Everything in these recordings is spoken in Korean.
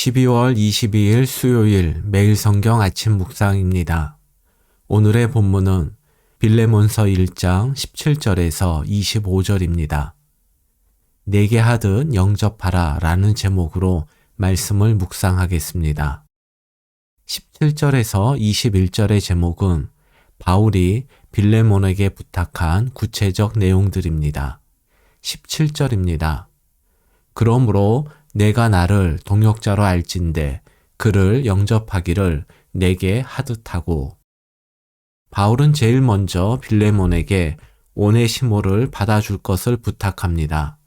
12월 22일 수요일 매일 성경 아침 묵상입니다. 오늘의 본문은 빌레몬서 1장 17절에서 25절입니다. 내게 하듯 영접하라 라는 제목으로 말씀을 묵상하겠습니다. 17절에서 21절의 제목은 바울이 빌레몬에게 부탁한 구체적 내용들입니다. 17절입니다. 그러므로 내가 나를 동역자로 알진대 그를 영접하기를 내게 하듯하고 바울은 제일 먼저 빌레몬에게 오네시모를 받아줄 것을 부탁합니다.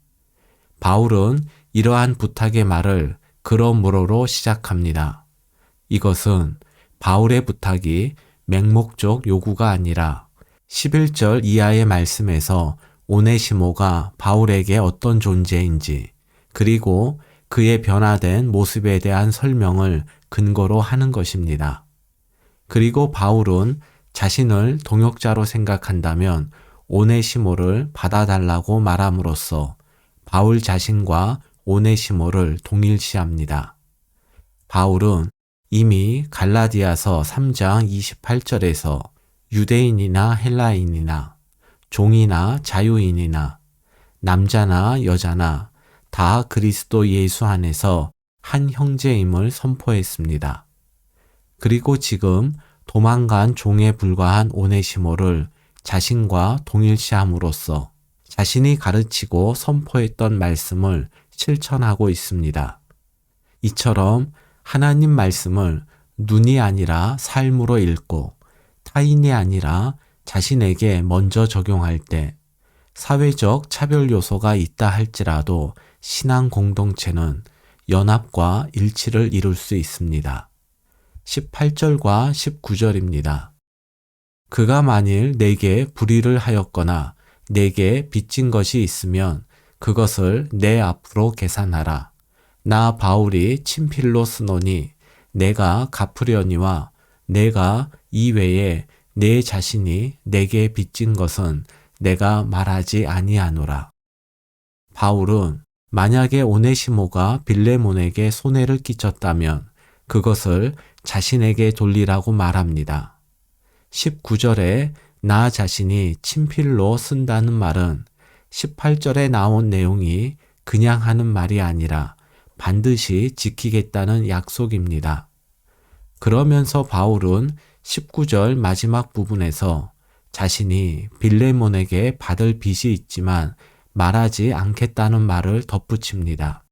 바울은 이러한 부탁의 말을 그러므로로 시작합니다. 이것은 바울의 부탁이 맹목적 요구가 아니라 11절 이하의 말씀에서 오네시모가 바울에게 어떤 존재인지 그리고 그의 변화된 모습에 대한 설명을 근거로 하는 것입니다. 그리고 바울은 자신을 동역자로 생각한다면 오네시모를 받아달라고 말함으로써 바울 자신과 오네시모를 동일시합니다. 바울은 이미 갈라디아서 3장 28절에서 유대인이나 헬라인이나 종이나 자유인이나 남자나 여자나 다 그리스도 예수 안에서 한 형제임을 선포했습니다. 그리고 지금 도망간 종에 불과한 오네시모를 자신과 동일시함으로써 자신이 가르치고 선포했던 말씀을 실천하고 있습니다. 이처럼 하나님 말씀을 눈이 아니라 삶으로 읽고 타인이 아니라 자신에게 먼저 적용할 때 사회적 차별 요소가 있다 할지라도 신앙 공동체는 연합과 일치를 이룰 수 있습니다. 18절과 19절입니다. 그가 만일 내게 불의를 하였거나 내게 빚진 것이 있으면 그것을 내 앞으로 계산하라. 나 바울이 친필로 쓰노니 내가 갚으려니와 내가 이외에 내 자신이 내게 빚진 것은 내가 말하지 아니하노라. 바울은 만약에 오네시모가 빌레몬에게 손해를 끼쳤다면 그것을 자신에게 돌리라고 말합니다. 19절에 나 자신이 친필로 쓴다는 말은 18절에 나온 내용이 그냥 하는 말이 아니라 반드시 지키겠다는 약속입니다. 그러면서 바울은 19절 마지막 부분에서 자신이 빌레몬에게 받을 빚이 있지만 말하지 않겠다는 말을 덧붙입니다.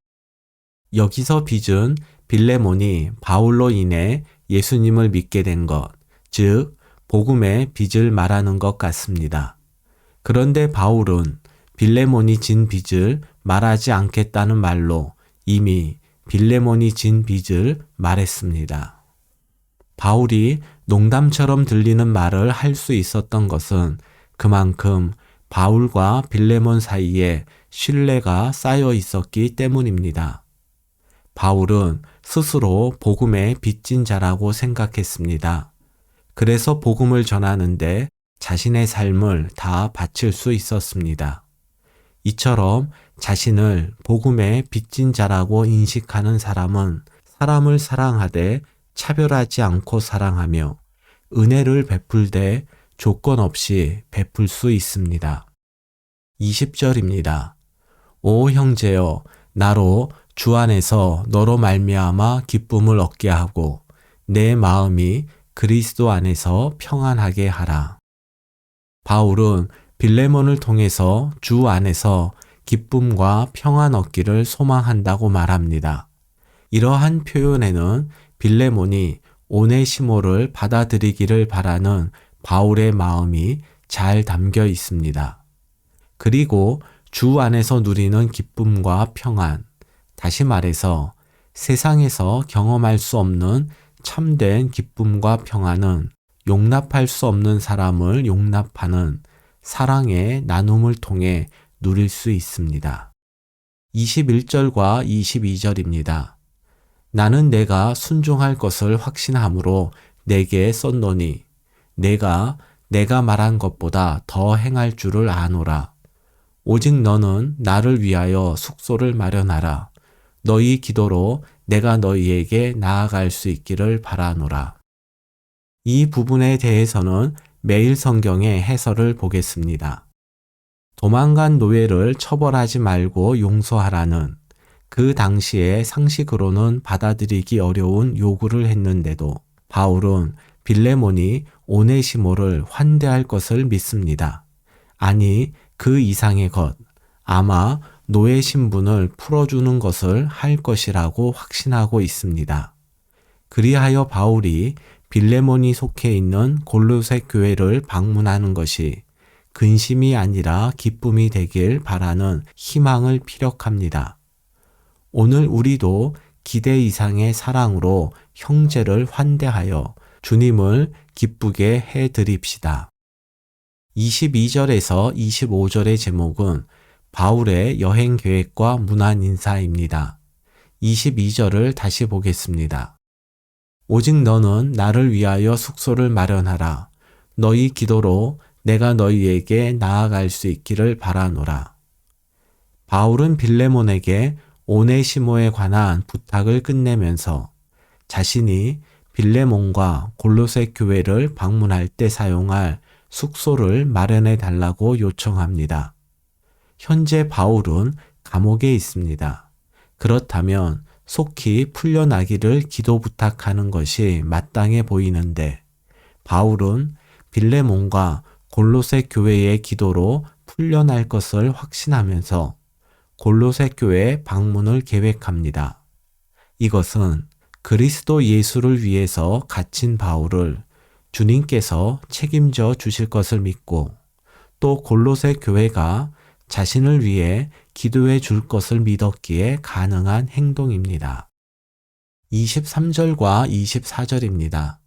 여기서 빚은 빌레몬이 바울로 인해 예수님을 믿게 된 것, 즉, 복음의 빚을 말하는 것 같습니다. 그런데 바울은 빌레몬이 진 빚을 말하지 않겠다는 말로 이미 빌레몬이 진 빚을 말했습니다. 바울이 농담처럼 들리는 말을 할 수 있었던 것은 그만큼 바울과 빌레몬 사이에 신뢰가 쌓여 있었기 때문입니다. 바울은 스스로 복음의 빚진 자라고 생각했습니다. 그래서 복음을 전하는데 자신의 삶을 다 바칠 수 있었습니다. 이처럼 자신을 복음의 빚진 자라고 인식하는 사람은 사람을 사랑하되 차별하지 않고 사랑하며 은혜를 베풀되 조건 없이 베풀 수 있습니다. 20절입니다. 오 형제여 나로 주 안에서 너로 말미암아 기쁨을 얻게 하고 내 마음이 그리스도 안에서 평안하게 하라. 바울은 빌레몬을 통해서 주 안에서 기쁨과 평안 얻기를 소망한다고 말합니다. 이러한 표현에는 빌레몬이 오네시모를 받아들이기를 바라는 바울의 마음이 잘 담겨 있습니다. 그리고 주 안에서 누리는 기쁨과 평안, 다시 말해서 세상에서 경험할 수 없는 참된 기쁨과 평안은 용납할 수 없는 사람을 용납하는 사랑의 나눔을 통해 누릴 수 있습니다. 21절과 22절입니다. 나는 내가 순종할 것을 확신함으로 내게 썼노니 내가 내가 말한 것보다 더 행할 줄을 아노라. 오직 너는 나를 위하여 숙소를 마련하라. 너희 기도로 내가 너희에게 나아갈 수 있기를 바라노라. 이 부분에 대해서는 매일 성경의 해설을 보겠습니다. 도망간 노예를 처벌하지 말고 용서하라는 그 당시의 상식으로는 받아들이기 어려운 요구를 했는데도 바울은 빌레몬이 오네시모를 환대할 것을 믿습니다. 아니, 그 이상의 것, 아마 노예 신분을 풀어주는 것을 할 것이라고 확신하고 있습니다. 그리하여 바울이 빌레몬이 속해 있는 골로새 교회를 방문하는 것이 근심이 아니라 기쁨이 되길 바라는 희망을 피력합니다. 오늘 우리도 기대 이상의 사랑으로 형제를 환대하여 주님을 기쁘게 해 드립시다. 22절에서 25절의 제목은 바울의 여행 계획과 문안 인사입니다. 22절을 다시 보겠습니다. 오직 너는 나를 위하여 숙소를 마련하라. 너희 기도로 내가 너희에게 나아갈 수 있기를 바라노라. 바울은 빌레몬에게 오네시모에 관한 부탁을 끝내면서 자신이 빌레몬과 골로새 교회를 방문할 때 사용할 숙소를 마련해 달라고 요청합니다. 현재 바울은 감옥에 있습니다. 그렇다면 속히 풀려나기를 기도 부탁하는 것이 마땅해 보이는데 바울은 빌레몬과 골로새 교회의 기도로 풀려날 것을 확신하면서 골로새 교회 방문을 계획합니다. 이것은 그리스도 예수를 위해서 갇힌 바울을 주님께서 책임져 주실 것을 믿고 또 골로새 교회가 자신을 위해 기도해 줄 것을 믿었기에 가능한 행동입니다. 23절과 24절입니다.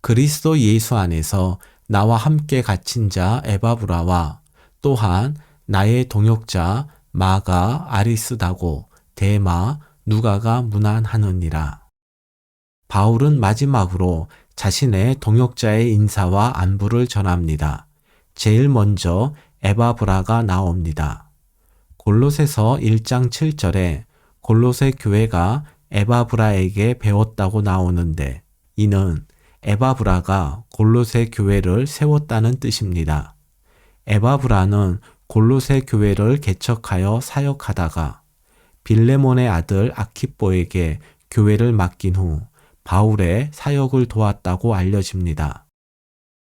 그리스도 예수 안에서 나와 함께 갇힌 자 에바브라와 또한 나의 동역자 마가 아리스다고 대마 누가가 문안하느니라. 바울은 마지막으로 자신의 동역자의 인사와 안부를 전합니다. 제일 먼저 에바브라가 나옵니다. 골로새서 1장 7절에 골로새 교회가 에바브라에게 배웠다고 나오는데 이는 에바브라가 골로새 교회를 세웠다는 뜻입니다. 에바브라는 골로새 교회를 개척하여 사역하다가 빌레몬의 아들 아키뽀에게 교회를 맡긴 후 바울의 사역을 도왔다고 알려집니다.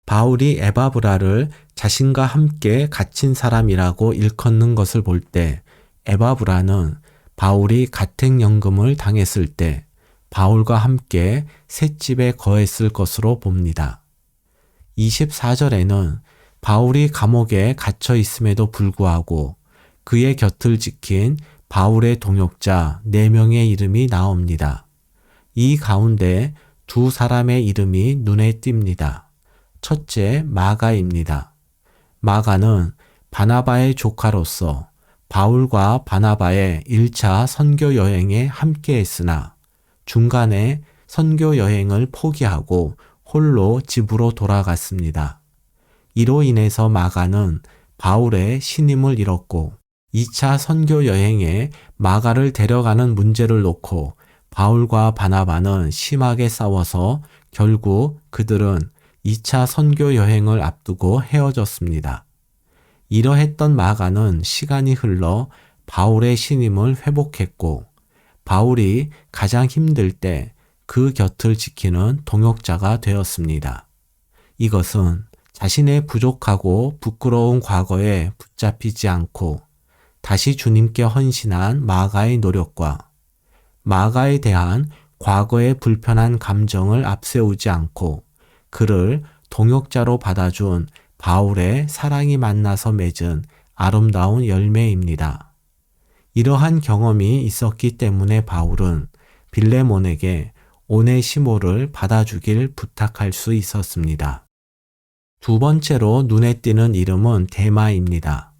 바울이 에바브라를 자신과 함께 갇힌 사람이라고 일컫는 것을 볼 때 에바브라는 바울이 가택연금을 당했을 때 바울과 함께 셋집에 거했을 것으로 봅니다. 24절에는 바울이 감옥에 갇혀 있음에도 불구하고 그의 곁을 지킨 바울의 동역자 4명의 이름이 나옵니다. 이 가운데 두 사람의 이름이 눈에 띕니다. 첫째 마가입니다. 마가는 바나바의 조카로서 바울과 바나바의 1차 선교 여행에 함께 했으나 중간에 선교 여행을 포기하고 홀로 집으로 돌아갔습니다. 이로 인해서 마가는 바울의 신임을 잃었고 2차 선교 여행에 마가를 데려가는 문제를 놓고 바울과 바나바는 심하게 싸워서 결국 그들은 2차 선교 여행을 앞두고 헤어졌습니다. 이러했던 마가는 시간이 흘러 바울의 신임을 회복했고 바울이 가장 힘들 때 그 곁을 지키는 동역자가 되었습니다. 이것은 자신의 부족하고 부끄러운 과거에 붙잡히지 않고 다시 주님께 헌신한 마가의 노력과 마가에 대한 과거의 불편한 감정을 앞세우지 않고 그를 동역자로 받아준 바울의 사랑이 만나서 맺은 아름다운 열매입니다. 이러한 경험이 있었기 때문에 바울은 빌레몬에게 오네시모를 받아주길 부탁할 수 있었습니다. 두 번째로 눈에 띄는 이름은 데마입니다.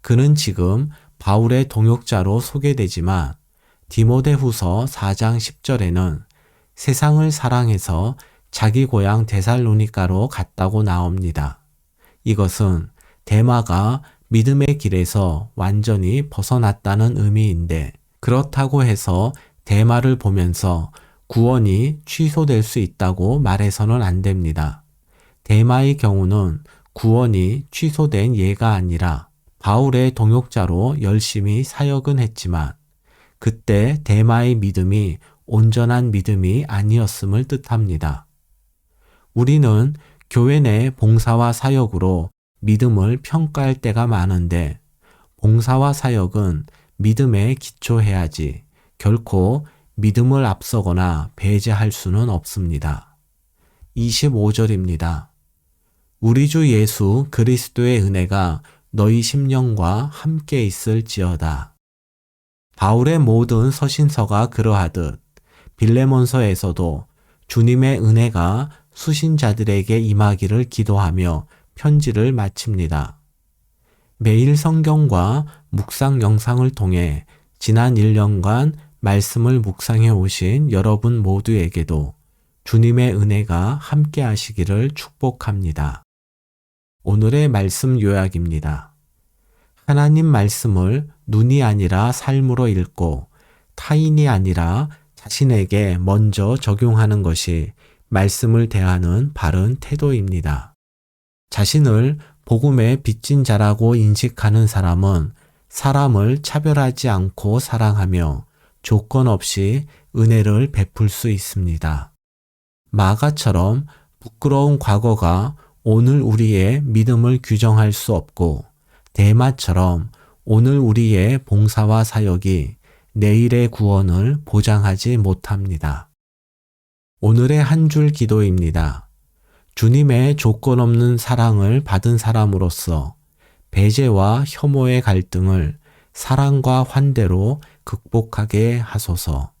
그는 지금 바울의 동역자로 소개되지만 디모데 후서 4장 10절에는 세상을 사랑해서 자기 고향 데살로니카로 갔다고 나옵니다. 이것은 대마가 믿음의 길에서 완전히 벗어났다는 의미인데 그렇다고 해서 대마를 보면서 구원이 취소될 수 있다고 말해서는 안 됩니다. 대마의 경우는 구원이 취소된 예가 아니라 바울의 동역자로 열심히 사역은 했지만 그때 대마의 믿음이 온전한 믿음이 아니었음을 뜻합니다. 우리는 교회 내 봉사와 사역으로 믿음을 평가할 때가 많은데 봉사와 사역은 믿음에 기초해야지 결코 믿음을 앞서거나 배제할 수는 없습니다. 25절입니다. 우리 주 예수 그리스도의 은혜가 너희 심령과 함께 있을지어다. 바울의 모든 서신서가 그러하듯 빌레몬서에서도 주님의 은혜가 수신자들에게 임하기를 기도하며 편지를 마칩니다. 매일 성경과 묵상 영상을 통해 지난 1년간 말씀을 묵상해 오신 여러분 모두에게도 주님의 은혜가 함께 하시기를 축복합니다. 오늘의 말씀 요약입니다. 하나님 말씀을 눈이 아니라 삶으로 읽고 타인이 아니라 자신에게 먼저 적용하는 것이 말씀을 대하는 바른 태도입니다. 자신을 복음의 빚진 자라고 인식하는 사람은 사람을 차별하지 않고 사랑하며 조건 없이 은혜를 베풀 수 있습니다. 마가처럼 부끄러운 과거가 오늘 우리의 믿음을 규정할 수 없고 대마처럼 오늘 우리의 봉사와 사역이 내일의 구원을 보장하지 못합니다. 오늘의 한 줄 기도입니다. 주님의 조건 없는 사랑을 받은 사람으로서 배제와 혐오의 갈등을 사랑과 환대로 극복하게 하소서.